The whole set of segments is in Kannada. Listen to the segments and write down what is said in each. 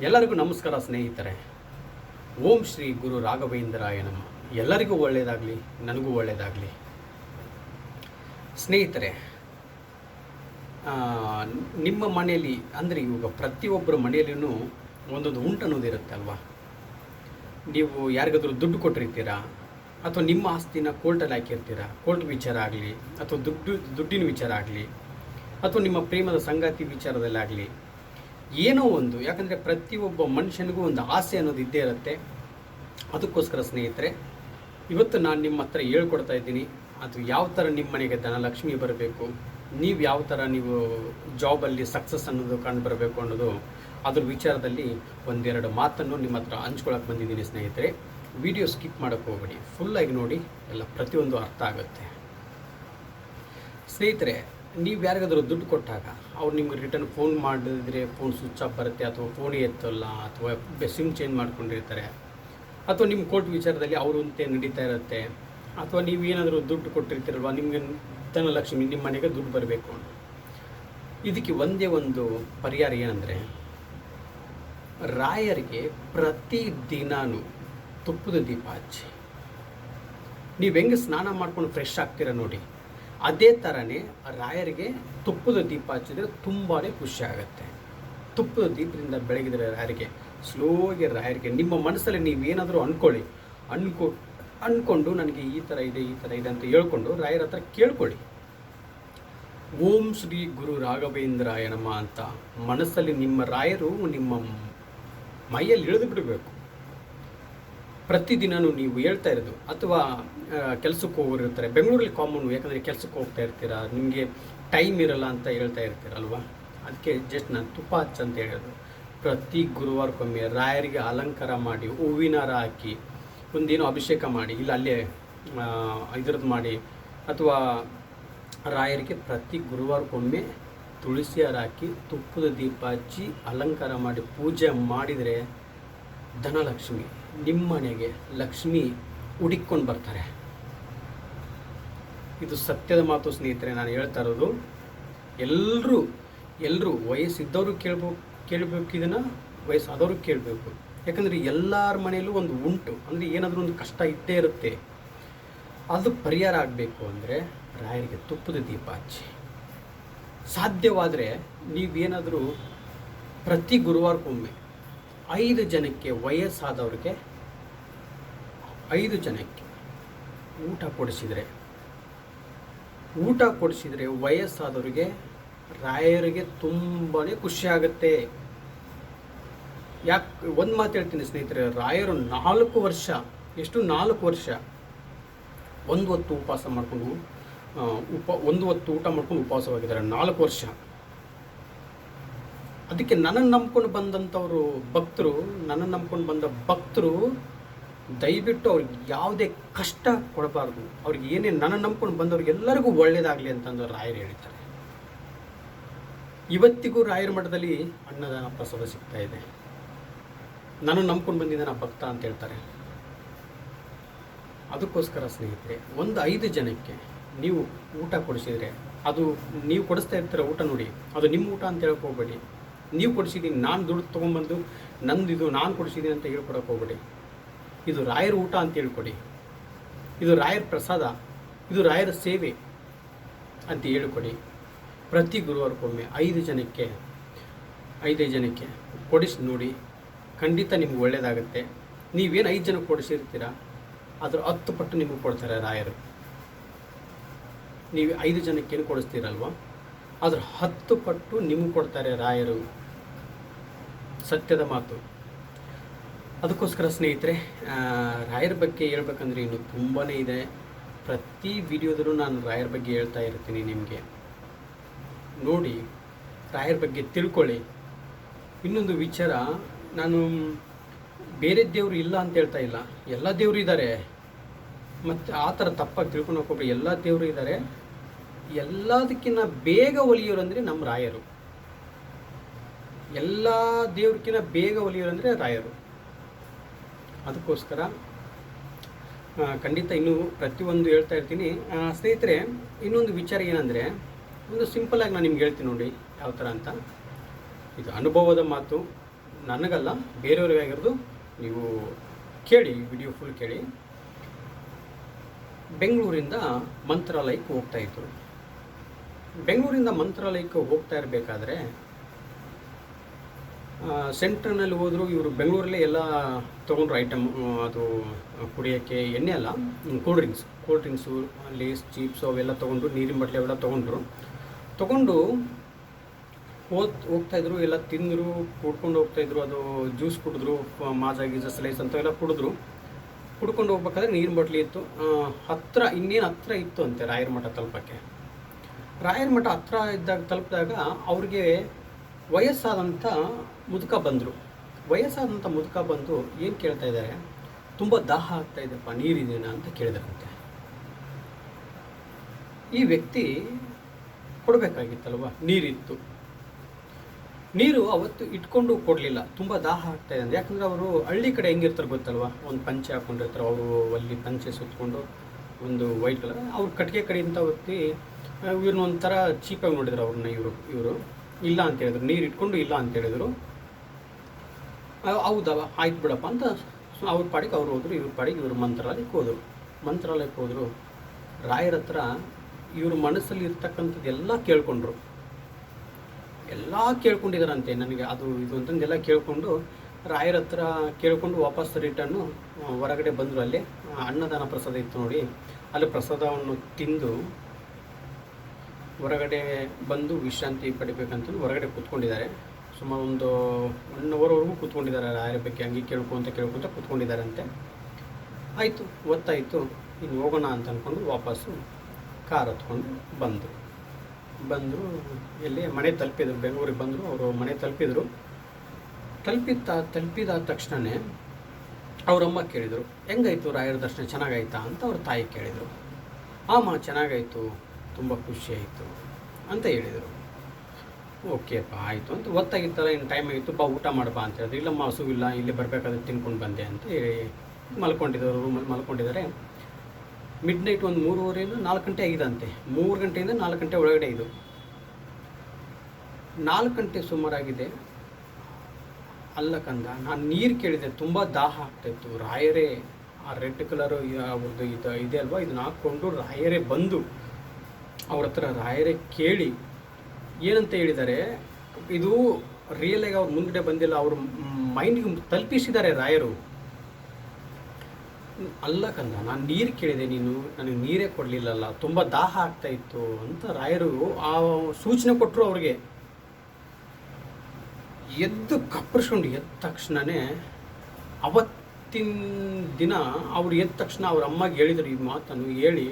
ಎಲ್ಲರಿಗೂ ನಮಸ್ಕಾರ ಸ್ನೇಹಿತರೆ. ಓಂ ಶ್ರೀ ಗುರು ರಾಘವೇಂದ್ರಾಯ ನಮ. ಎಲ್ಲರಿಗೂ ಒಳ್ಳೆಯದಾಗಲಿ, ನನಗೂ ಒಳ್ಳೆಯದಾಗಲಿ. ಸ್ನೇಹಿತರೆ ನಿಮ್ಮ ಮನೆಯಲ್ಲಿ, ಅಂದರೆ ಇವಾಗ ಪ್ರತಿಯೊಬ್ಬರ ಮನೆಯಲ್ಲೂ ಒಂದೊಂದು ಉಂಟು ಅನ್ನೋದಿರುತ್ತೆ ಅಲ್ವಾ? ನೀವು ಯಾರಿಗಾದರೂ ದುಡ್ಡು ಕೊಟ್ಟಿರ್ತೀರಾ? ಅಥವಾ ನಿಮ್ಮ ಆಸ್ತಿನ ಕೋರ್ಟಲ್ಲಿ ಹಾಕಿರ್ತೀರಾ? ಕೋರ್ಟ್ ವಿಚಾರ ಆಗಲಿ, ಅಥವಾ ದುಡ್ಡು, ದುಡ್ಡಿನ ವಿಚಾರ ಆಗಲಿ, ಅಥವಾ ನಿಮ್ಮ ಪ್ರೇಮದ ಸಂಗಾತಿ ವಿಚಾರದಲ್ಲಾಗಲಿ ಏನೋ ಒಂದು, ಯಾಕಂದರೆ ಪ್ರತಿಯೊಬ್ಬ ಮನುಷ್ಯನಿಗೂ ಒಂದು ಆಸೆ ಅನ್ನೋದು ಇದ್ದೇ ಇರುತ್ತೆ. ಅದಕ್ಕೋಸ್ಕರ ಸ್ನೇಹಿತರೆ, ಇವತ್ತು ನಾನು ನಿಮ್ಮ ಹತ್ರ ಹೇಳ್ಕೊಡ್ತಾ ಇದ್ದೀನಿ, ಅದು ಯಾವ ಥರ ನಿಮ್ಮ ಮನೆಗೆ ಧನಲಕ್ಷ್ಮಿ ಬರಬೇಕು, ನೀವು ಯಾವ ಥರ ನೀವು ಜಾಬಲ್ಲಿ ಸಕ್ಸಸ್ ಅನ್ನೋದು ಕಂಡು ಬರಬೇಕು ಅನ್ನೋದು, ಅದ್ರ ವಿಚಾರದಲ್ಲಿ ಒಂದೆರಡು ಮಾತನ್ನು ನಿಮ್ಮ ಹತ್ರ ಹಂಚ್ಕೊಳಕ್ಕೆ ಬಂದಿದ್ದೀನಿ ಸ್ನೇಹಿತರೆ. ವಿಡಿಯೋ ಸ್ಕಿಪ್ ಮಾಡೋಕ್ಕೆ ಹೋಗಬೇಡಿ ಫುಲ್ಲಾಗಿ ನೋಡಿ, ಎಲ್ಲ ಪ್ರತಿಯೊಂದು ಅರ್ಥ ಆಗುತ್ತೆ. ಸ್ನೇಹಿತರೆ ನೀವು ಯಾರಿಗಾದರೂ ದುಡ್ಡು ಕೊಟ್ಟಾಗ ಅವ್ರು ನಿಮ್ಗೆ ರಿಟರ್ನ್ ಫೋನ್ ಮಾಡಿದ್ರೆ ಫೋನ್ ಸ್ವಿಚ್ ಆಫ್ ಬರುತ್ತೆ ಅಥವಾ ಫೋನ್ ಎತ್ತಲ್ಲ ಅಥವಾ ಸಿಮ್ ಚೇಂಜ್ ಮಾಡ್ಕೊಂಡಿರ್ತಾರೆ. ಅಥವಾ ನಿಮ್ಮ ಕೋರ್ಟ್ ವಿಚಾರದಲ್ಲಿ ಅವರು ಅಂತೆ ನಡೀತಾ ಇರುತ್ತೆ. ಅಥವಾ ನೀವು ಏನಾದರೂ ದುಡ್ಡು ಕೊಟ್ಟಿರ್ತೀರಲ್ವ, ನಿಮಗೆ ಧನಲಕ್ಷ್ಮಿ ನಿಮ್ಮ ಮನೆಗೆ ದುಡ್ಡು ಬರಬೇಕು ಅಂತ. ಇದಕ್ಕೆ ಒಂದೇ ಒಂದು ಪರಿಹಾರ ಏನಂದರೆ, ರಾಯರಿಗೆ ಪ್ರತಿ ದಿನಾನು ತುಪ್ಪದ ದೀಪ ಹಚ್ಚಿ. ನೀವು ಹೆಂಗೆ ಸ್ನಾನ ಮಾಡ್ಕೊಂಡು ಫ್ರೆಶ್ ಆಗ್ತೀರ ನೋಡಿ. ಅದೇ ಥರನೇ ರಾಯರಿಗೆ ತುಪ್ಪದ ದೀಪ ಹಚ್ಚಿದ್ರೆ ತುಂಬಾ ಖುಷಿ ಆಗುತ್ತೆ. ತುಪ್ಪದ ದೀಪದಿಂದ ಬೆಳಗಿದ್ರೆ ರಾಯರಿಗೆ, ಸ್ಲೋಗೆ ರಾಯರಿಗೆ, ನಿಮ್ಮ ಮನಸ್ಸಲ್ಲಿ ನೀವೇನಾದರೂ ಅಂದ್ಕೊಳ್ಳಿ ಅನ್ಕೊ ಅಂದ್ಕೊಂಡು ನನಗೆ ಈ ಥರ ಇದೆ, ಈ ಥರ ಇದೆ ಅಂತ ಹೇಳ್ಕೊಂಡು ರಾಯರ ಹತ್ರ ಕೇಳ್ಕೊಳ್ಳಿ. ಓಂ ಶ್ರೀ ಗುರು ರಾಘವೇಂದ್ರಾಯ ನಮ ಅಂತ ಮನಸ್ಸಲ್ಲಿ ನಿಮ್ಮ ರಾಯರು ನಿಮ್ಮ ಮೈಯಲ್ಲಿ ಇಳಿದು ಬಿಡಬೇಕು. ಪ್ರತಿದಿನನೂ ನೀವು ಹೇಳ್ತಾ ಇರೋದು, ಅಥವಾ ಕೆಲಸಕ್ಕೆ ಹೋಗೋರಿರ್ತಾರೆ ಬೆಂಗಳೂರಲ್ಲಿ ಕಾಮನ್ ಯಾಕಂದರೆ ಕೆಲಸಕ್ಕೆ ಹೋಗ್ತಾ ಇರ್ತೀರಾ, ನಿಮಗೆ ಟೈಮ್ ಇರಲ್ಲ ಅಂತ ಹೇಳ್ತಾ ಇರ್ತೀರಲ್ವಾ? ಅದಕ್ಕೆ ಜಸ್ಟ್ ನಾನು ತುಪ್ಪ ಹಚ್ಚ ಅಂತ ಹೇಳೋದು. ಪ್ರತಿ ಗುರುವಾರಕ್ಕೊಮ್ಮೆ ರಾಯರಿಗೆ ಅಲಂಕಾರ ಮಾಡಿ, ಹೂವಿನ ಹಾಕಿ, ಒಂದೇನೋ ಅಭಿಷೇಕ ಮಾಡಿ, ಇಲ್ಲ ಅಲ್ಲೇ ಇದ್ರದ್ದು ಮಾಡಿ, ಅಥವಾ ರಾಯರಿಗೆ ಪ್ರತಿ ಗುರುವಾರಕ್ಕೊಮ್ಮೆ ತುಳಸಿ ಹಾರ ಹಾಕಿ, ತುಪ್ಪದ ದೀಪ ಹಚ್ಚಿ ಅಲಂಕಾರ ಮಾಡಿ, ಪೂಜೆ ಮಾಡಿದರೆ ಧನಲಕ್ಷ್ಮಿ. ನಿಮ್ಮ ಮನೆಗೆ ಲಕ್ಷ್ಮಿ ಹುಡಿಕೊಂಡು ಬರ್ತಾರೆ. ಇದು ಸತ್ಯದ ಮಾತು ಸ್ನೇಹಿತರೆ, ನಾನು ಹೇಳ್ತಾ ಇರೋದು ಎಲ್ಲರೂ ಎಲ್ಲರೂ ವಯಸ್ಸಿದ್ದವರು ಕೇಳ್ಬೇಕು ಕೇಳಬೇಕು ಇದನ್ನು ವಯಸ್ಸಾದವರು ಕೇಳಬೇಕು. ಯಾಕಂದರೆ ಎಲ್ಲರ ಮನೆಯಲ್ಲೂ ಒಂದು ಉಂಟು, ಅಂದರೆ ಏನಾದರೂ ಒಂದು ಕಷ್ಟ ಇದ್ದೇ ಇರುತ್ತೆ. ಅದು ಪರಿಹಾರ ಆಗಬೇಕು ಅಂದರೆ ರಾಯರಿಗೆ ತುಪ್ಪದ ದೀಪ ಹಚ್ಚಿ. ಸಾಧ್ಯವಾದರೆ ನೀವೇನಾದರೂ ಪ್ರತಿ ಗುರುವಾರಕ್ಕೊಮ್ಮೆ ಐದು ಜನಕ್ಕೆ ವಯಸ್ಸಾದವ್ರಿಗೆ ಐದು ಜನಕ್ಕೆ ಊಟ ಕೊಡಿಸಿದರೆ. ಊಟ ಕೊಡಿಸಿದರೆ ವಯಸ್ಸಾದವರಿಗೆ ರಾಯರಿಗೆ ತುಂಬಾ ಖುಷಿ ಆಗುತ್ತೆ. ಯಾಕೆ, ಒಂದು ಮಾತು ಹೇಳ್ತೀನಿ ಸ್ನೇಹಿತರೆ, ರಾಯರು ನಾಲ್ಕು ವರ್ಷ, ಎಷ್ಟು ನಾಲ್ಕು ವರ್ಷ? ಒಂದು ಹೊತ್ತು ಉಪವಾಸ ಮಾಡಿಕೊಂಡು ಉಪ, ಒಂದು ಹೊತ್ತು ಊಟ ಮಾಡ್ಕೊಂಡು ಉಪವಾಸವಾಗಿದ್ದಾರೆ, ನಾಲ್ಕು ವರ್ಷ. ಅದಕ್ಕೆ ನನ್ನನ್ನು ನಂಬ್ಕೊಂಡು ಬಂದಂಥವರು ಭಕ್ತರು, ನನ್ನನ್ನು ನಂಬ್ಕೊಂಡು ಬಂದ ಭಕ್ತರು ದಯವಿಟ್ಟು ಅವ್ರಿಗೆ ಯಾವುದೇ ಕಷ್ಟ ಕೊಡಬಾರ್ದು. ಅವ್ರಿಗೆ ಏನೇ ನನ್ನನ್ನು ನಂಬ್ಕೊಂಡು ಬಂದವ್ರಿಗೆಲ್ಲರಿಗೂ ಒಳ್ಳೇದಾಗಲಿ ಅಂತಂದು ರಾಯರು ಹೇಳ್ತಾರೆ ಇವತ್ತಿಗೂ ರಾಯರ ಮಠದಲ್ಲಿ ಅನ್ನದಾನ ಪ್ರಸಾದ ಸಿಗ್ತಾ ಇದೆ. ನಾನು ನಂಬ್ಕೊಂಡು ಬಂದಿದ್ದಾನ ಭಕ್ತ ಅಂತ ಹೇಳ್ತಾರೆ. ಅದಕ್ಕೋಸ್ಕರ ಸ್ನೇಹಿತರೆ, ಒಂದು ಐದು ಜನಕ್ಕೆ ನೀವು ಊಟ ಕೊಡಿಸಿದರೆ, ಅದು ನೀವು ಕೊಡಿಸ್ತಾ ಇರ್ತೀರ ಊಟ ನೋಡಿ, ಅದು ನಿಮ್ಮ ಊಟ ಅಂತ ಹೇಳಕ್ಕೆ ಹೋಗ್ಬೇಡಿ ನೀವು ಕೊಡಿಸಿದ್ದೀನಿ ನಾನು ದುಡ್ಡು ತೊಗೊಂಬಂದು ನಂದು ಇದು ನಾನು ಕೊಡಿಸಿದ್ದೀನಿ ಅಂತ ಹೇಳ್ಕೊಡಕ್ಕೆ ಹೋಗ್ಬೇಡಿ. ಇದು ರಾಯರ ಊಟ ಅಂತ ಹೇಳ್ಕೊಡಿ. ಇದು ರಾಯರ ಪ್ರಸಾದ, ಇದು ರಾಯರ ಸೇವೆ ಅಂತ ಹೇಳ್ಕೊಡಿ. ಪ್ರತಿ ಗುರುವಾರಕ್ಕೊಮ್ಮೆ ಐದು ಜನಕ್ಕೆ ಐದೈದು ಜನಕ್ಕೆ ಕೊಡಿಸಿ ನೋಡಿ. ಖಂಡಿತ ನಿಮ್ಗೆ ಒಳ್ಳೆಯದಾಗುತ್ತೆ ನೀವೇನು ಐದು ಜನಕ್ಕೆ ಕೊಡಿಸಿರ್ತೀರ ಅದ್ರ ಹತ್ತು ಪಟ್ಟು ನಿಮಗೆ ಕೊಡ್ತಾರೆ ರಾಯರು. ನೀವು ಐದು ಜನಕ್ಕೇನು ಕೊಡಿಸ್ತೀರಲ್ವ? ಅದ್ರ ಹತ್ತು ಪಟ್ಟು ನಿಮಗೆ ಕೊಡ್ತಾರೆ ರಾಯರು. ಸತ್ಯದ ಮಾತು. ಅದಕ್ಕೋಸ್ಕರ ಸ್ನೇಹಿತರೆ ರಾಯರ ಬಗ್ಗೆ ಹೇಳ್ಬೇಕಂದ್ರೆ ಇನ್ನು ತುಂಬಾ ಇದೆ. ಪ್ರತಿ ವಿಡಿಯೋದಲ್ಲೂ ನಾನು ರಾಯರ ಬಗ್ಗೆ ಹೇಳ್ತಾ ಇರ್ತೀನಿ ನಿಮಗೆ. ನೋಡಿ, ರಾಯರ ಬಗ್ಗೆ ತಿಳ್ಕೊಳ್ಳಿ. ಇನ್ನೊಂದು ವಿಚಾರ, ನಾನು ಬೇರೆ ದೇವರು ಇಲ್ಲ ಅಂತ ಹೇಳ್ತಾ ಇಲ್ಲ. ಎಲ್ಲ ದೇವರು ಇದ್ದಾರೆ ಮತ್ತು ಆ ಥರ ತಪ್ಪಾಗಿ ತಿಳ್ಕೊಂಡು ಎಲ್ಲ ದೇವರು ಇದ್ದಾರೆ ಎಲ್ಲದಕ್ಕಿಂತ ಬೇಗ ಒಲಿಯೋರು ಅಂದರೆ ನಮ್ಮ ರಾಯರು. ಎಲ್ಲ ದೇವ್ರಕ್ಕಿಂತ ಬೇಗ ಒಲಿಯೋರಂದರೆ ರಾಯರು. ಅದಕ್ಕೋಸ್ಕರ ಖಂಡಿತ ಇನ್ನೂ ಪ್ರತಿಯೊಂದು ಹೇಳ್ತಾ ಇರ್ತೀನಿ. ಸ್ನೇಹಿತರೆ, ಇನ್ನೊಂದು ವಿಚಾರ ಏನಂದರೆ, ಒಂದು ಸಿಂಪಲಾಗಿ ನಾನು ನಿಮ್ಗೆ ಹೇಳ್ತೀನಿ ನೋಡಿ ಯಾವ ಥರ ಅಂತ. ಇದು ಅನುಭವದ ಮಾತು, ನನಗಲ್ಲ ಬೇರೆಯವ್ರಿಗಾಗಿರೋದು ನೀವು ಕೇಳಿ ವಿಡಿಯೋ ಫುಲ್ ಕೇಳಿ. ಬೆಂಗಳೂರಿಂದ ಮಂತ್ರಾಲಯಕ್ಕೆ ಹೋಗ್ತಾ ಬೆಂಗಳೂರಿಂದ ಮಂತ್ರಾಲಯಕ್ಕೆ ಹೋಗ್ತಾ ಇರಬೇಕಾದ್ರೆ ಸೆಂಟ್ರ್ನಲ್ಲಿ ಹೋದರೂ ಇವರು ಬೆಂಗಳೂರಲ್ಲೇ ಎಲ್ಲ ತೊಗೊಂಡ್ರು ಐಟಮ್ ಅದು ಕುಡಿಯೋಕ್ಕೆ ಎಣ್ಣೆ ಅಲ್ಲ cool drinks cool drinks Lay's chips ಅವೆಲ್ಲ ತೊಗೊಂಡು ನೀರಿನ ಬಟ್ಲೆ ಅವೆಲ್ಲ ತೊಗೊಂಡ್ರು. ತೊಗೊಂಡು ಹೋದ್ ಹೋಗ್ತಾಯಿದ್ರು ಎಲ್ಲ ತಿಂದರು ಕುಡ್ಕೊಂಡು ಹೋಗ್ತಾಯಿದ್ರು ಅದು ಜ್ಯೂಸ್ ಕುಡಿದ್ರು ಮಾಜಾ ಗೀಜ ಸ್ಲೈಸ್ ಅಂತವೆಲ್ಲ ಕುಡಿದ್ರು. ಕುಡ್ಕೊಂಡು ಹೋಗ್ಬೇಕಾದ್ರೆ ನೀರಿನ ಬಾಟ್ಲಿ ಇತ್ತು. ಹತ್ತಿರ ಇನ್ನೇನು ಹತ್ರ ಇತ್ತು ಅಂತೆ ರಾಯರ ಮಠ ತಲುಪಕ್ಕೆ. ರಾಯರ ಮಠ ಹತ್ರ ಇದ್ದಾಗ ತಲುಪಿದಾಗ ಅವ್ರಿಗೆ ವಯಸ್ಸಾದಂಥ ಮುದುಕ ಬಂದರು. ವಯಸ್ಸಾದಂಥ ಮುದುಕ ಬಂದು ಏನು ಕೇಳ್ತಾ ಇದ್ದಾರೆ ತುಂಬ ದಾಹ ಆಗ್ತಾ ಇದೆಪ್ಪ, ನೀರಿದೇನಾ ಅಂತ ಕೇಳಿದ್ರಂತೆ. ಈ ವ್ಯಕ್ತಿ ಕೊಡಬೇಕಾಗಿತ್ತಲ್ವ? ನೀರಿತ್ತು. ನೀರು ಅವತ್ತು ಇಟ್ಕೊಂಡು ಕೊಡಲಿಲ್ಲ. ತುಂಬ ದಾಹ ಆಗ್ತಾ ಇದೆ ಯಾಕಂದರೆ ಅವರು ಹಳ್ಳಿ ಕಡೆ ಹೆಂಗಿರ್ತಾರೆ ಗೊತ್ತಲ್ವ? ಒಂದು ಪಂಚೆ ಹಾಕ್ಕೊಂಡಿರ್ತಾರೆ ಅವರು ಅಲ್ಲಿ ಪಂಚೆ ಸುತ್ತಕೊಂಡು ಒಂದು ವೈಟ್ ಕಲರ್, ಅವ್ರು ಕಟ್ಟಿಗೆ ಕಡೆಯಿಂದ ಹೊತ್ತಿ ಇವ್ರನ್ನ ಒಂಥರ ಚೀಪಾಗಿ ನೋಡಿದ್ರು ಅವ್ರನ್ನ ಇವರು ಇವರು. ಇಲ್ಲ ಅಂತ ಹೇಳಿದ್ರು. ನೀರು ಇಟ್ಕೊಂಡು ಇಲ್ಲ ಅಂತ ಹೇಳಿದ್ರು. ಹೌದವ ಆಯ್ತು ಬಿಡಪ್ಪ ಅಂತ ಅವ್ರ ಪಾಡಿಗೆ ಅವ್ರು ಹೋದ್ರು, ಇವ್ರ ಪಾಡಿಗೆ ಇವ್ರ ಮಂತ್ರಾಲಯಕ್ಕೆ ಹೋದರು. ಮಂತ್ರಾಲಯಕ್ಕೆ ಹೋದರು, ರಾಯರ ಹತ್ರ ಇವ್ರ ಮನಸ್ಸಲ್ಲಿ ಇರ್ತಕ್ಕಂಥದ್ದು ಎಲ್ಲ ಕೇಳ್ಕೊಂಡ್ರು. ಎಲ್ಲ ಕೇಳ್ಕೊಂಡಿದಾರಂತೆ ನನಗೆ. ಅದು ಇದು ಅಂತಂದೆಲ್ಲ ಕೇಳಿಕೊಂಡು ರಾಯರ ಹತ್ರ ಕೇಳ್ಕೊಂಡು ವಾಪಸ್ ರಿಟರ್ನು ಹೊರಗಡೆ ಬಂದರು ಅಲ್ಲಿ. ಅನ್ನದಾನ ಪ್ರಸಾದ ಇತ್ತು ನೋಡಿ. ಅಲ್ಲಿ ಪ್ರಸಾದವನ್ನು ತಿಂದು ಹೊರಗಡೆ ಬಂದು ವಿಶ್ರಾಂತಿ ಪಡಿಬೇಕಂತಂದು ಹೊರಗಡೆ ಕೂತ್ಕೊಂಡಿದ್ದಾರೆ. ಸುಮಾರು ಒಂದು ಒನ್ ಅವರ್ವರೆಗೂ ಕೂತ್ಕೊಂಡಿದ್ದಾರೆ ರಾಯರ ಬಗ್ಗೆ ಹಂಗೆ ಕೇಳ್ಕೊಂತ ಕೇಳ್ಕೊಂತ ಕೂತ್ಕೊಂಡಿದ್ದಾರಂತೆ. ಆಯಿತು, ಗೊತ್ತಾಯಿತು, ಇನ್ನು ಹೋಗೋಣ ಅಂತ ಅಂದ್ಕೊಂಡು ವಾಪಸ್ಸು ಕಾರ್ ಹತ್ಕೊಂಡು ಬಂದರು. ಬಂದರು, ಎಲ್ಲಿ ಮನೆ ತಲುಪಿದ್ರು, ಬೆಂಗಳೂರಿಗೆ ಬಂದರು, ಅವರು ಮನೆ ತಲುಪಿದರು. ತಲುಪಿದ ತಲುಪಿದ ತಕ್ಷಣವೇ ಅವರಮ್ಮ ಕೇಳಿದರು, ಹೆಂಗಾಯ್ತು ರಾಯರ ದರ್ಶನ ಚೆನ್ನಾಗಾಯ್ತಾ? ಅಂತ ಅವ್ರ ತಾಯಿ ಕೇಳಿದರು. ಆಮ, ಚೆನ್ನಾಗಾಯಿತು, ತುಂಬ ಖುಷಿಯಾಯಿತು ಅಂತ ಹೇಳಿದರು. ಓಕೆಪ್ಪ ಆಯಿತು. ಅಂತ ಗೊತ್ತಾಗಿತ್ತಲ್ಲ, ಇನ್ನು ಟೈಮ್ ಆಗಿತ್ತು, ಬಾ, ಊಟ ಮಾಡಬಾ ಅಂತ ಹೇಳಿದ್ರು. ಇಲ್ಲ ಇಲ್ಲಿ ಬರಬೇಕಾದ್ರೆ ತಿನ್ಕೊಂಡು ಬಂದೆ ಅಂತ ಹೇಳಿ ಮಲ್ಕೊಂಡಿದ್ದವರು ರೂಮಲ್ಲಿ ಮಲ್ಕೊಂಡಿದ್ದಾರೆ. ಮಿಡ್ ನೈಟ್ ಒಂದು ಮೂರುವರೆಯಿಂದ ನಾಲ್ಕು ಗಂಟೆ ಆಗಿದಂತೆ ಮೂರು ಗಂಟೆಯಿಂದ ನಾಲ್ಕು ಗಂಟೆ ಒಳಗಡೆ ಇದು. ನಾಲ್ಕು ಗಂಟೆ ಸುಮಾರಾಗಿದೆ. ಅಲ್ಲ ಕಂದ, ನಾನು ನೀರು ಕೇಳಿದೆ, ತುಂಬ ದಾಹ ಆಗ್ತಾಯಿತ್ತು ರಾಯರೇ, ಆ ರೆಡ್ ಕಲರು ಅವ್ರದ್ದು ಇದು, ಇದೆ ಅಲ್ವಾ? ಇದನ್ನ ಹಾಕ್ಕೊಂಡು ರಾಯರೇ ಬಂದು, ಅವ್ರ ಹತ್ರ ರಾಯರೇ ಕೇಳಿ ಏನಂತ ಹೇಳಿದ್ದಾರೆ ಇದು ರಿಯಲಾಗಿ ಅವ್ರು ಮುಂದೆ ಬಂದಿಲ್ಲ, ಅವರು ಮೈಂಡ್ಗೆ ತಲುಪಿಸಿದ್ದಾರೆ ರಾಯರು. ಅಲ್ಲ ಕಂದ, ನಾನು ನೀರು ಕೇಳಿದೆ ನೀನು, ನನಗೆ ನೀರೇ ಕೊಡಲಿಲ್ಲಲ್ಲ, ತುಂಬ ದಾಹ ಆಗ್ತಾ ಇತ್ತು ಅಂತ ರಾಯರು ಆ ಸೂಚನೆ ಕೊಟ್ಟರು ಅವ್ರಿಗೆ. ಎದ್ದು ಕಪ್ಪರ್ಸ್ಕೊಂಡು ಎದ್ದ ತಕ್ಷಣವೇ ಅವತ್ತಿನ ದಿನ ಅವ್ರು ಎದ್ದ ತಕ್ಷಣ ಅವ್ರ ಅಮ್ಮಗೆ ಹೇಳಿದರು ಈ ಮಾತನ್ನು ಹೇಳಿ,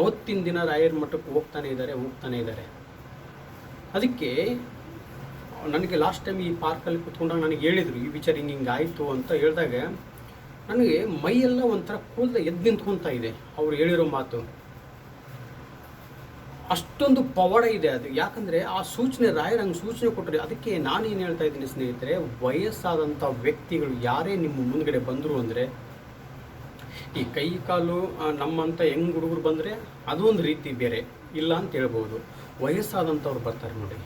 ಅವತ್ತಿನ ದಿನ ರಾಯರ ಮಠಕ್ಕೆ ಹೋಗ್ತಾನೆ ಇದ್ದಾರೆ ಹೋಗ್ತಾನೆ ಇದ್ದಾರೆ. ಅದಕ್ಕೆ ನನಗೆ ಲಾಸ್ಟ್ ಟೈಮ್ ಈ ಪಾರ್ಕಲ್ಲಿ ಕುತ್ಕೊಂಡಾಗ ನನಗೆ ಹೇಳಿದರು, ಈ ವಿಚಾರ ಹಿಂಗೆ ಹಿಂಗೆ ಆಯಿತು ಅಂತ ಹೇಳಿದಾಗ ನನಗೆ ಮೈಯೆಲ್ಲ ಒಂಥರ ಕೂದಲ ಎದ್ದು ನಿಂತ್ಕೊತಾ ಇದೆ ಅವ್ರು ಹೇಳಿರೋ ಮಾತು. ಅಷ್ಟೊಂದು ಪವಾಡ ಇದೆ ಅದು. ಯಾಕಂದರೆ ಆ ಸೂಚನೆ, ರಾಯರ್ ಹಂಗೆ ಸೂಚನೆ ಕೊಟ್ಟರೆ. ಅದಕ್ಕೆ ನಾನೇನು ಹೇಳ್ತಾ ಇದ್ದೀನಿ ಸ್ನೇಹಿತರೆ, ವಯಸ್ಸಾದಂಥ ವ್ಯಕ್ತಿಗಳು ಯಾರೇ ನಿಮ್ಮ ಮುಂದ್ಗಡೆ ಬಂದರು ಅಂದರೆ, ಈ ಕೈ ಕಾಲು ನಮ್ಮಂಥ ಹೆಂಗ್ ಹುಡುಗರು ಬಂದರೆ ಅದೊಂದು ರೀತಿ ಬೇರೆ. ಇಲ್ಲ ಅಂತ ಹೇಳ್ಬೋದು. ವಯಸ್ಸಾದಂಥವ್ರು ಬರ್ತಾರೆ ನೋಡಿ.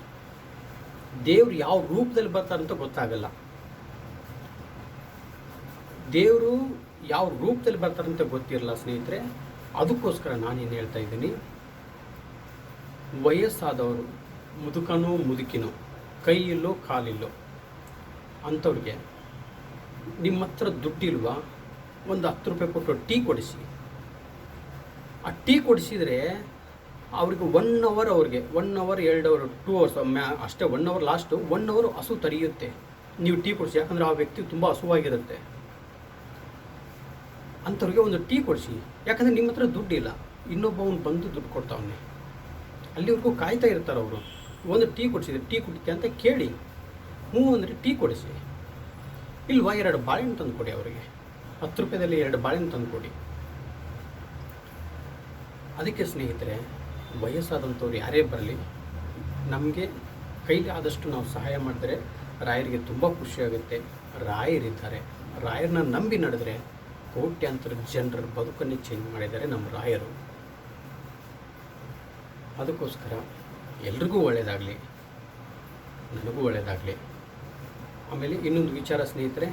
ದೇವ್ರು ಯಾವ ರೂಪದಲ್ಲಿ ಬರ್ತಾರೆ ಅಂತ ಗೊತ್ತಾಗಲ್ಲ. ದೇವರು ಯಾವ ರೂಪದಲ್ಲಿ ಬರ್ತಾರೆ ಅಂತ ಗೊತ್ತಿರಲ್ಲ ಸ್ನೇಹಿತರೆ, ಅದಕ್ಕೋಸ್ಕರ ನಾನೇನು ಹೇಳ್ತಾ ಇದ್ದೀನಿ. ವಯಸ್ಸಾದವರು ಮುದುಕನೋ ಮುದುಕಿನೋ, ಕೈಯಿಲ್ಲೋ ಕಾಲಿಲ್ಲೋ, ಅಂಥವ್ರಿಗೆ ನಿಮ್ಮ ಹತ್ರ ದುಡ್ಡಿಲ್ವ, ಒಂದು ಹತ್ತು ರೂಪಾಯಿ ಕೊಟ್ಟು ಟೀ ಕೊಡಿಸಿ. ಆ ಟೀ ಕೊಡಿಸಿದರೆ ಅವ್ರಿಗೆ ಒನ್ ಅವರ್ ಅವ್ರಿಗೆ ಒನ್ ಅವರ್ ಎರಡು ಅವರ್ ಟೂ ಅವರ್ಸ್ ಅಷ್ಟೇ one hour last one hour ಹಸು ತರಿಯುತ್ತೆ. ನೀವು ಟೀ ಕೊಡಿಸಿ, ಯಾಕಂದರೆ ಆ ವ್ಯಕ್ತಿ ತುಂಬ ಹಸುವಾಗಿರುತ್ತೆ. ಅಂಥವ್ರಿಗೆ ಒಂದು ಟೀ ಕೊಡಿಸಿ. ಯಾಕಂದರೆ ನಿಮ್ಮ ಹತ್ರ ದುಡ್ಡಿಲ್ಲ ಇನ್ನೊಬ್ಬವನು ಬಂದು ದುಡ್ಡು ಕೊಡ್ತಾವನೆ ಅಲ್ಲಿವರೆಗೂ ಕಾಯ್ತಾ ಇರ್ತಾರೆ ಅವರು. ಒಂದು ಟೀ ಕೊಡಿಸಿದ್ರೆ ಟೀ ಕುಡಿತೀಯ ಅಂತ ಕೇಳಿ. ಹ್ಞೂ ಅಂದರೆ ಟೀ ಕೊಡಿಸಿ. ಇಲ್ವಾ ಎರಡು ಬಾಳೆಹಣ್ಣು ತಂದು ಕೊಡಿ ಅವರಿಗೆ. ಹತ್ತು ರೂಪಾಯಿದಲ್ಲಿ ಎರಡು ಬಾಳೆಹಣ್ಣು ತಂದು ಕೊಡಿ. ಅದಕ್ಕೆ ಸ್ನೇಹಿತರೆ ವಯಸ್ಸಾದಂಥವ್ರು ಯಾರೇ ಬರಲಿ, ನಮಗೆ ಕೈಗೆ ಆದಷ್ಟು ನಾವು ಸಹಾಯ ಮಾಡಿದ್ರೆ ರಾಯರಿಗೆ ತುಂಬ ಖುಷಿಯಾಗುತ್ತೆ. ರಾಯರಿದ್ದಾರೆ. ರಾಯರನ್ನ ನಂಬಿ ನಡೆದರೆ ಕೋಟ್ಯಾಂತರ ಜನರ ಬದುಕನ್ನೇ ಚೇಂಜ್ ಮಾಡಿದ್ದಾರೆ ನಮ್ಮ ರಾಯರು. ಅದಕ್ಕೋಸ್ಕರ ಎಲ್ರಿಗೂ ಒಳ್ಳೆಯದಾಗಲಿ ನನಗೂ ಒಳ್ಳೆಯದಾಗಲಿ ಆಮೇಲೆ ಇನ್ನೊಂದು ವಿಚಾರ ಸ್ನೇಹಿತರೆ,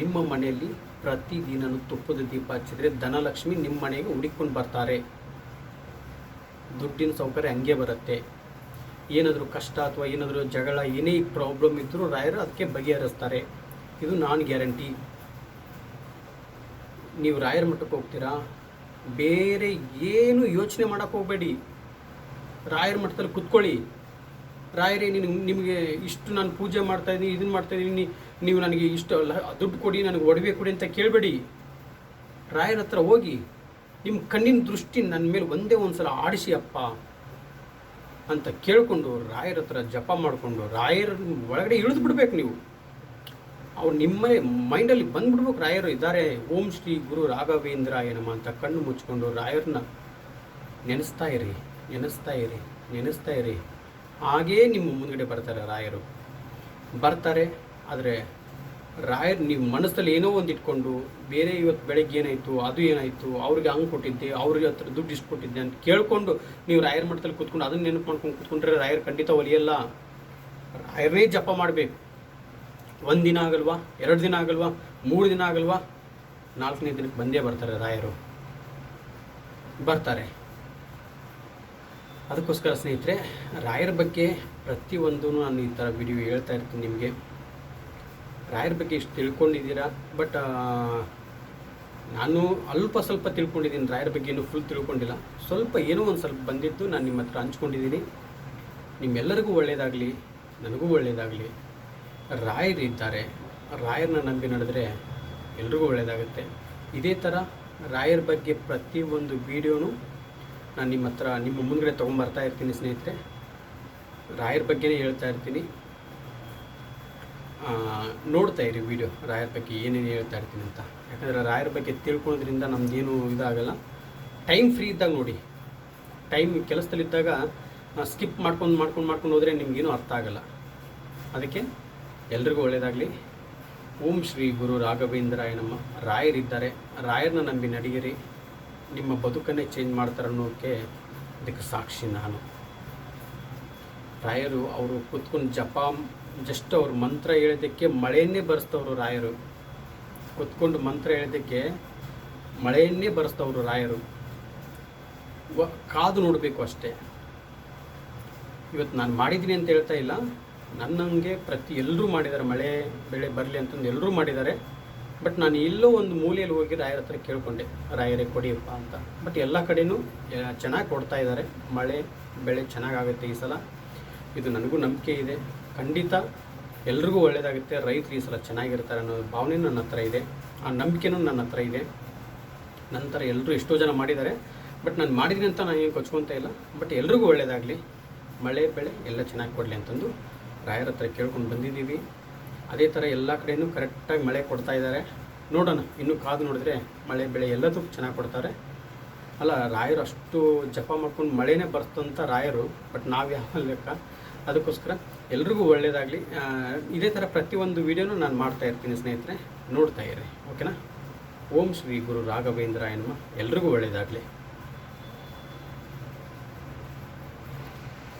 ನಿಮ್ಮ ಮನೆಯಲ್ಲಿ ಪ್ರತಿದಿನನೂ ತುಪ್ಪದ ದೀಪ ಹಚ್ಚಿದರೆ ಧನಲಕ್ಷ್ಮಿ ನಿಮ್ಮ ಮನೆಗೆ ಹುಡುಕೊಂಡು ಬರ್ತಾರೆ. ದುಡ್ಡಿನ ಸೌಕರ್ಯ ಹಂಗೆ ಬರುತ್ತೆ. ಏನಾದರೂ ಕಷ್ಟ ಅಥವಾ ಏನಾದರೂ ಜಗಳ, ಏನೇ ಪ್ರಾಬ್ಲಮ್ ಇದ್ದರೂ ರಾಯರು ಅದಕ್ಕೆ ಬಗೆಹರಿಸ್ತಾರೆ. ಇದು ನಾನು ಗ್ಯಾರಂಟಿ. ನೀವು ರಾಯರ ಮಠಕ್ಕೆ ಹೋಗ್ತೀರಾ? ಬೇರೆ ಏನು ಯೋಚನೆ ಮಾಡೋಕ್ಕೆ ಹೋಗಬೇಡಿ. ರಾಯರ ಮಠದಲ್ಲಿ ಕುತ್ಕೊಳ್ಳಿ. ರಾಯರೇ, ನೀನು ನಿಮಗೆ ಇಷ್ಟು ನಾನು ಪೂಜೆ ಮಾಡ್ತಾ ಇದ್ದೀನಿ, ಇದನ್ನು ಮಾಡ್ತಾ ಇದ್ದೀನಿ ನೀವು ನನಗೆ ಇಷ್ಟು ದುಡ್ಡು ಕೊಡಿ, ನನಗೆ ಒಡವೆ ಕೊಡಿ ಅಂತ ಕೇಳಬೇಡಿ. ರಾಯರ ಹತ್ರ ಹೋಗಿ. ನಿಮ್ಮ ಕಣ್ಣಿನ ದೃಷ್ಟಿ ನನ್ನ ಮೇಲೆ ಒಂದೇ ಒಂದು ಸಲ ಆಡಿಸಿ ಅಪ್ಪ ಅಂತ ಕೇಳಿಕೊಂಡು ರಾಯರ ಹತ್ರ ಜಪ ಮಾಡಿಕೊಂಡು ರಾಯರ ಒಳಗಡೆ ಇಳಿದು ಬಿಡ್ಬೇಕು ನೀವು. ಅವ್ರು ನಿಮ್ಮ ಮೈಂಡಲ್ಲಿ ಬಂದ್ಬಿಡ್ಬೇಕು ರಾಯರು ಇದ್ದಾರೆ. ಓಂ ಶ್ರೀ ಗುರು ರಾಘವೇಂದ್ರ ಏನಮ್ಮ ಅಂತ ಕಣ್ಣು ಮುಚ್ಕೊಂಡು ರಾಯರನ್ನ ನೆನೆಸ್ತಾ ಇರಿ ನೆನೆಸ್ತಾ ಇರಿ ನೆನೆಸ್ತಾ ಇರಿ. ಹಾಗೇ ನಿಮ್ಮ ಮುಂದ್ಗಡೆ ಬರ್ತಾರೆ ರಾಯರು. ಬರ್ತಾರೆ, ಆದರೆ ರಾಯರ್ ನೀವು ಮನಸ್ಸಲ್ಲಿ ಏನೋ ಒಂದು ಇಟ್ಕೊಂಡು ಬೇರೆ ಇವತ್ತು ಬೆಳಗ್ಗೆ ಏನಾಯಿತು, ಅದು ಏನಾಯಿತು, ಅವ್ರಿಗೆ ಹಂಗೆ ಕೊಟ್ಟಿದ್ದೆ, ಅವ್ರಿಗೆ ಹತ್ರ ದುಡ್ಡು ಇಷ್ಟು ಕೊಟ್ಟಿದ್ದೆ ಅಂತ ಕೇಳಿಕೊಂಡು ನೀವು ರಾಯರ್ ಮಠದಲ್ಲಿ ಕೂತ್ಕೊಂಡು ಅದನ್ನ ನೆನಪು ಮಾಡ್ಕೊಂಡು ಕೂತ್ಕೊಂಡ್ರೆ ರಾಯರ್ ಖಂಡಿತ ಒಲಿಯಲ್ಲ. ರಾಯರೇ ಜಪ ಮಾಡಬೇಕು. ಒಂದು ದಿನ ಆಗಲ್ವಾ, ಎರಡು ದಿನ ಆಗಲ್ವಾ, ಮೂರು ದಿನ ಆಗಲ್ವಾ? ನಾಲ್ಕನೇ ದಿನಕ್ಕೆ ಬಂದೇ ಬರ್ತಾರೆ ರಾಯರು. ಬರ್ತಾರೆ. ಅದಕ್ಕೋಸ್ಕರ ಸ್ನೇಹಿತರೆ, ರಾಯರ ಬಗ್ಗೆ ಪ್ರತಿಯೊಂದೂ ನಾನು ಈ ಥರ ವಿಡಿಯೋ ಹೇಳ್ತಾ ಇರ್ತೀನಿ ನಿಮಗೆ. ರಾಯರ ಬಗ್ಗೆ ಇಷ್ಟು ತಿಳ್ಕೊಂಡಿದ್ದೀರಾ? ಬಟ್ ನಾನು ಅಲ್ಪ ಸ್ವಲ್ಪ ತಿಳ್ಕೊಂಡಿದ್ದೀನಿ, ರಾಯರ ಬಗ್ಗೆ ಇನ್ನೂ ಫುಲ್ ತಿಳ್ಕೊಂಡಿಲ್ಲ. ಸ್ವಲ್ಪ ಏನೋ ಒಂದು ಸ್ವಲ್ಪ ಬಂದಿದ್ದು ನಾನು ನಿಮ್ಮ ಹತ್ರ ಹಂಚ್ಕೊಂಡಿದ್ದೀನಿ. ನಿಮ್ಮೆಲ್ಲರಿಗೂ ಒಳ್ಳೆಯದಾಗಲಿ ನನಗೂ ಒಳ್ಳೆಯದಾಗಲಿ ರಾಯರಿದ್ದಾರೆ ರಾಯರನ್ನ ನಂಬಿ ನಡೆದ್ರೆ ಎಲ್ರಿಗೂ ಒಳ್ಳೆಯದಾಗುತ್ತೆ ಇದೇ ಥರ ರಾಯರ ಬಗ್ಗೆ ಪ್ರತಿಯೊಂದು ವಿಡಿಯೋನು ನಾನು ನಿಮ್ಮ ಹತ್ರ ನಿಮ್ಮ ಮುಂದೆ ತೊಗೊಂಬರ್ತಾ ಇರ್ತೀನಿ ಸ್ನೇಹಿತರೆ. ರಾಯರ ಬಗ್ಗೆನೇ ಹೇಳ್ತಾ ಇರ್ತೀನಿ. ನೋಡ್ತಾ ಇರಿ ವಿಡಿಯೋ ರಾಯರ ಬಗ್ಗೆ ಏನೇನು ಹೇಳ್ತಾ ಇರ್ತೀನಿ ಅಂತ. ಯಾಕಂದರೆ ರಾಯರ ಬಗ್ಗೆ ತಿಳ್ಕೊಳ್ಳೋದ್ರಿಂದ ನಮ್ದೇನು ಇದಾಗಲ್ಲ. ಟೈಮ್ ಫ್ರೀ ಇದ್ದಾಗ ನೋಡಿ. ಟೈಮ್ ಕೆಲಸದಲ್ಲಿದ್ದಾಗ ಸ್ಕಿಪ್ ಮಾಡ್ಕೊಂಡು ಮಾಡ್ಕೊಂಡು ಮಾಡ್ಕೊಂಡು ಹೋದರೆ ನಿಮಗೇನು ಅರ್ಥ ಆಗಲ್ಲ. ಅದಕ್ಕೆ ಎಲ್ರಿಗೂ ಒಳ್ಳೆಯದಾಗಲಿ ಓಂ ಶ್ರೀ ಗುರು ರಾಘವೇಂದ್ರಾಯ ನಮ್ಮ ರಾಯರಿದ್ದಾರೆ. ರಾಯರನ್ನ ನಂಬಿ ನಡೆಯಿರಿ. ನಿಮ್ಮ ಬದುಕನ್ನೇ ಚೇಂಜ್ ಮಾಡ್ತಾರೆ ಅನ್ನೋಕ್ಕೆ ಅದಕ್ಕೆ ಸಾಕ್ಷಿ ನಾನು. ರಾಯರು ಅವರು ಕೂತ್ಕೊಂಡು ಜಪ ಜಸ್ಟ್ ಅವರು ಮಂತ್ರ ಹೇಳೋದಕ್ಕೆ ಮಳೆಯನ್ನೇ ಬರೆಸ್ತವ್ರು ರಾಯರು. ಕೂತ್ಕೊಂಡು ಮಂತ್ರ ಹೇಳೋದಕ್ಕೆ ಮಳೆಯನ್ನೇ ಬರೆಸ್ತವ್ರು ರಾಯರು. ಕಾದು ನೋಡಬೇಕು ಅಷ್ಟೇ. ಇವತ್ತು ನಾನು ಮಾಡಿದ್ದೀನಿ ಅಂತ ಹೇಳ್ತಾ ಇಲ್ಲ. ನನ್ನಂಗೆ ಪ್ರತಿ ಎಲ್ಲರೂ ಮಾಡಿದ್ದಾರೆ ಮಳೆ, ಬೆಳೆ ಬರಲಿ ಅಂತಂದು ಎಲ್ಲರೂ ಮಾಡಿದ್ದಾರೆ. ಬಟ್ ನಾನು ಎಲ್ಲೋ ಒಂದು ಮೂಲೆಯಲ್ಲಿ ಹೋಗಿ ರಾಯರ ಹತ್ರ ಕೇಳಿಕೊಂಡೆ. ರಾಯರೇ ಕೊಡಿಯಪ್ಪ ಅಂತ. ಬಟ್ ಎಲ್ಲ ಕಡೆಯೂ ಚೆನ್ನಾಗಿ ಕೊಡ್ತಾ ಇದ್ದಾರೆ. ಮಳೆ, ಬೆಳೆ ಚೆನ್ನಾಗಾಗುತ್ತೆ ಈ ಸಲ. ಇದು ನನಗೂ ನಂಬಿಕೆ ಇದೆ. ಖಂಡಿತ ಎಲ್ರಿಗೂ ಒಳ್ಳೆಯದಾಗುತ್ತೆ ರೈತರು ಈ ಸಲ ಚೆನ್ನಾಗಿರ್ತಾರೆ ಅನ್ನೋ ಭಾವನೆ ನನ್ನ ಹತ್ರ ಇದೆ. ಆ ನಂಬಿಕೆನೂ ನನ್ನ ಹತ್ರ ಇದೆ. ನಂತರ ಎಲ್ಲರೂ ಎಷ್ಟೋ ಜನ ಮಾಡಿದ್ದಾರೆ. ಬಟ್ ನಾನು ಮಾಡಿದ್ದೀನಿ ಅಂತ ನಾನು ಏನು ಕೊಚ್ಕೊತಾ ಇಲ್ಲ. ಬಟ್ ಎಲ್ರಿಗೂ ಒಳ್ಳೆಯದಾಗಲಿ ಮಳೆ, ಬೆಳೆ ಎಲ್ಲ ಚೆನ್ನಾಗಿ ಕೊಡಲಿ ಅಂತಂದು ರಾಯರ ಹತ್ರ ಕೇಳ್ಕೊಂಡು ಬಂದಿದ್ದೀವಿ. ಅದೇ ಥರ ಎಲ್ಲ ಕಡೆಯೂ ಕರೆಕ್ಟಾಗಿ ಮಳೆ ಕೊಡ್ತಾ ಇದ್ದಾರೆ. ನೋಡೋಣ. ಇನ್ನೂ ಕಾದು ನೋಡಿದ್ರೆ ಮಳೆ, ಬೆಳೆ ಎಲ್ಲದಕ್ಕೂ ಚೆನ್ನಾಗಿ ಕೊಡ್ತಾರೆ. ಅಲ್ಲ, ರಾಯರು ಅಷ್ಟು ಜಪ ಮಾಡ್ಕೊಂಡು ಮಳೆನೇ ಬರ್ತಂತ ರಾಯರು, ಬಟ್ ನಾವು ಯಾವ ಲೆಕ್ಕ? ಅದಕ್ಕೋಸ್ಕರ ಎಲ್ರಿಗೂ ಒಳ್ಳೆಯದಾಗಲಿ ಇದೇ ಥರ ಪ್ರತಿಯೊಂದು ವೀಡಿಯೋನೂ ನಾನು ಮಾಡ್ತಾ ಇರ್ತೀನಿ ಸ್ನೇಹಿತರೆ. ನೋಡ್ತಾ ಇರಿ. ಓಕೆನಾ? ಓಂ ಶ್ರೀ ಗುರು ರಾಘವೇಂದ್ರ ಎನ್ನುವ ಎಲ್ರಿಗೂ ಒಳ್ಳೆಯದಾಗಲಿ